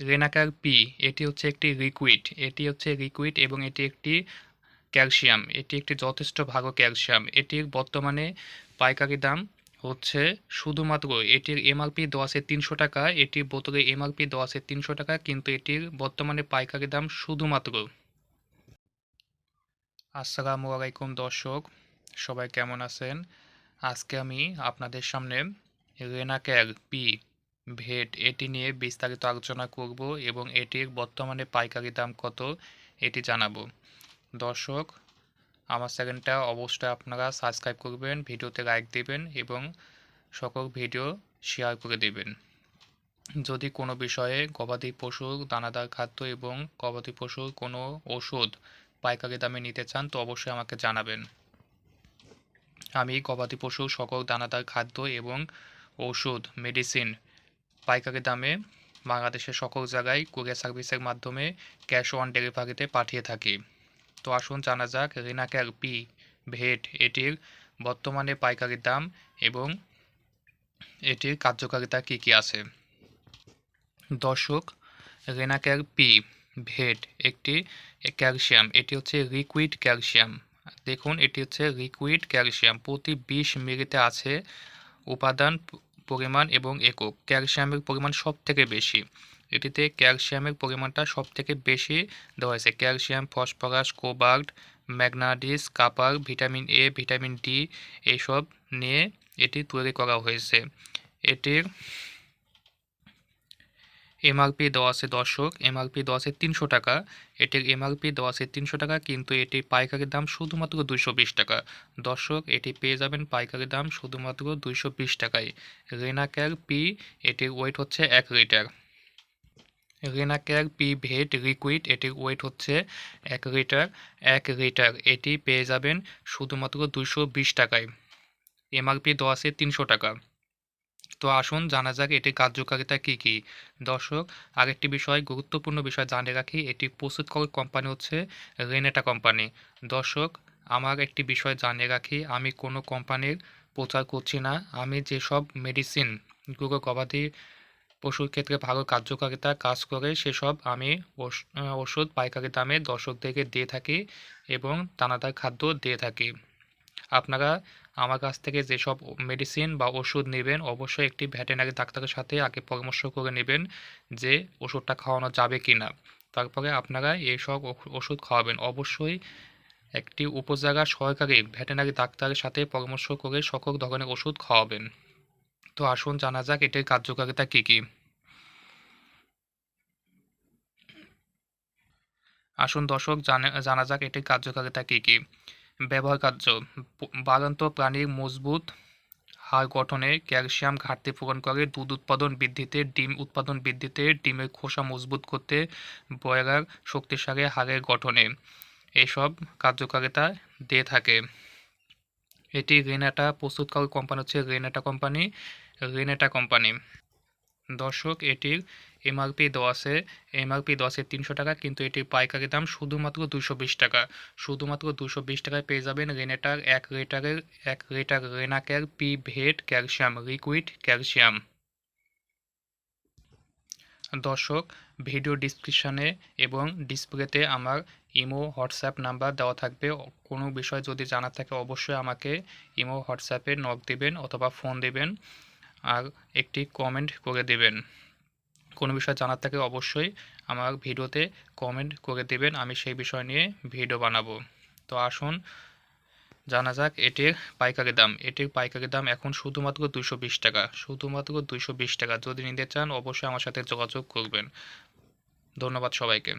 রেনাকার P এটি হচ্ছে একটি লিকুইড, এটি হচ্ছে লিকুইড এবং এটি একটি ক্যালসিয়াম, এটি একটি যথেষ্ট ভালো ক্যালসিয়াম। এটির বর্তমানে পাইকারি দাম হচ্ছে শুধুমাত্র এটির এমআরপি আছে তিনশো টাকা, এটির বোতলে এমআরপি আছে তিনশো টাকা, কিন্তু এটির বর্তমানে পাইকারি দাম শুধুমাত্র। আসসালামু আলাইকুম দর্শক, সবাই কেমন আছেন? আজকে আমি আপনাদের সামনে রেনাক্যাল পি ভেট। এটি নিয়ে বিস্তারিত আলোচনা করব এবং এটির বর্তমানে পাইকারি দাম কত এটি জানাব। দর্শক, আমার চ্যানেলটা অবশ্যই আপনারা সাবস্ক্রাইব করবেন, ভিডিওতে লাইক দেবেন এবং সকল ভিডিও শেয়ার করে দেবেন। যদি কোনো বিষয়ে গবাদি পশুর দানাদার খাদ্য এবং গবাদি পশুর কোনো ওষুধ পাইকারি দামে নিতে চান, তো অবশ্যই আমাকে জানাবেন। আমি গবাদি পশুর সকল দানাদার খাদ্য এবং ওষুধ, মেডিসিন পাইকারি দামে বাংলাদেশের সকল জায়গায় কুরিয়ার সার্ভিসের মাধ্যমে ক্যাশ অন ডেলিভারিতে পাঠিয়ে থাকি। তো আসুন জানা যাক রিনাক্যার পি ভেট এটির বর্তমানে পাইকারি দাম এবং এটির কার্যকারিতা কী কী আছে? দর্শক রেনাক্যার পি ভেট একটি ক্যালসিয়াম, এটি হচ্ছে লিকুইড ক্যালসিয়াম। দেখুন, এটি হচ্ছে লিকুইড ক্যালসিয়াম। প্রতি বিশ মিলিতে আছে উপাদান পরিমাণ এবং একক। ক্যালসিয়ামের পরিমাণ সব থেকে বেশি। এটিতে ক্যালসিয়ামের পরিমাণটা সব থেকে বেশি দেওয়া হয়েছে। Calcium, phosphorus, cobalt, ম্যাগনাডিস, copper, vitamin A, vitamin D এইসব নিয়ে এটি তৈরি করা হয়েছে। এটির এমআরপি দেওয়া আছে দর্শক এমআরপি দেওয়া আছে তিনশো টাকা। এটির এমআরপি দেওয়া আছে তিনশো টাকা, কিন্তু এটির পাইকারি দাম শুধুমাত্র দুইশো বিশ টাকা। দর্শক, এটি পেয়ে যাবেন পাইকারি দাম শুধুমাত্র দুইশো বিশ টাকায়। রেনাক্যার পি এটির ওয়েট হচ্ছে এক litre. Renacare P vet liquid এটির ওয়েট হচ্ছে এক লিটার এক লিটার। এটি পেয়ে যাবেন শুধুমাত্র দুইশো বিশ টাকায়। এমআরপি দেওয়া আছে তিনশো টাকা। তো আসুন জানা যাক এটির কার্যকারিতা কী কী। দর্শক, আরেকটি বিষয়, গুরুত্বপূর্ণ বিষয় জানে রাখি, এটি প্রস্তুত প্রস্তুতকারক কোম্পানি হচ্ছে রেনেটা কোম্পানি। দর্শক, আমার একটি বিষয় জানিয়ে রাখি, আমি কোনো কোম্পানির প্রচার করছি না, আমি যেসব মেডিসিনগুলো গবাদি পশুর ক্ষেত্রে ভালো কার্যকারিতা কাজ করে সেসব আমি ওষুধ পাইকারি দামে দর্শকদেরকে দিয়ে থাকি এবং দানাদার খাদ্য দিয়ে থাকি। আপনারা আমার কাছ থেকে যেসব মেডিসিন বা ওষুধ নেবেন, অবশ্যই একটি ভেটেনারি ডাক্তারের সাথে আগে পরামর্শ করে নেবেন যে ওষুধটা খাওয়ানো যাবে কি না তারপরে আপনারা এইসব ওষুধ খাওয়াবেন। অবশ্যই একটি উপজায়গা সরকারি ভেটেনারি ডাক্তারের সাথে পরামর্শ করে সকল ধরনের ওষুধ খাওয়াবেন। তো আসুন জানা যাক এটির কার্যকারিতা কী কী। আসুন দর্শক জানা যাক এটির কার্যকারিতা কী কী। ব্যবহার কার্য বাগান্ত প্রাণীর মজবুত হাড় গঠনে ক্যালসিয়াম ঘাটতি পূরণ করে। দুধ উৎপাদন বৃদ্ধিতে, ডিম উৎপাদন বৃদ্ধিতে, ডিমের খোসা মজবুত করতে বয়রার শক্তিশালী হাড়ের গঠনে। এসব কার্যকারিতা দিয়ে থাকে। এটি রেনাটা প্রস্তুতকারী কোম্পানি হচ্ছে রেনাটা কোম্পানি রেনেটা কোম্পানি দর্শক, এটির এমআরপি আছে এমআরপি আছে তিনশো টাকা, কিন্তু এটির পাইকারি দাম শুধুমাত্র দুশো বিশ টাকা। শুধুমাত্র দুশো বিশ টাকায় পেয়ে যাবেন রেনেটার এক লিটারের এক litre রেনাকের P vet calcium liquid calcium দর্শক, ভিডিও ডিসক্রিপশানে এবং ডিসপ্লেতে আমার ইমো, হোয়াটসঅ্যাপ নাম্বার দেওয়া থাকবে। কোনো বিষয় যদি জানার থাকে, অবশ্যই আমাকে ইমো, হোয়াটসঅ্যাপে নক দেবেন অথবা ফোন দেবেন আর একটি কমেন্ট করে দেবেন। কোনো বিষয় জানার থাকে অবশ্যই আমার ভিডিওতে কমেন্ট করে দেবেন, আমি সেই বিষয় নিয়ে ভিডিও বানাবো। তো আসুন, জানা যাক এটির পাইকারি দাম। এটির পাইকারি দাম এখন শুধুমাত্র দুশো বিশ টাকা। শুধুমাত্র দুশো বিশ টাকা। যদি নিতে চান, অবশ্যই আমার সাথে যোগাযোগ করবেন। ধন্যবাদ সবাইকে।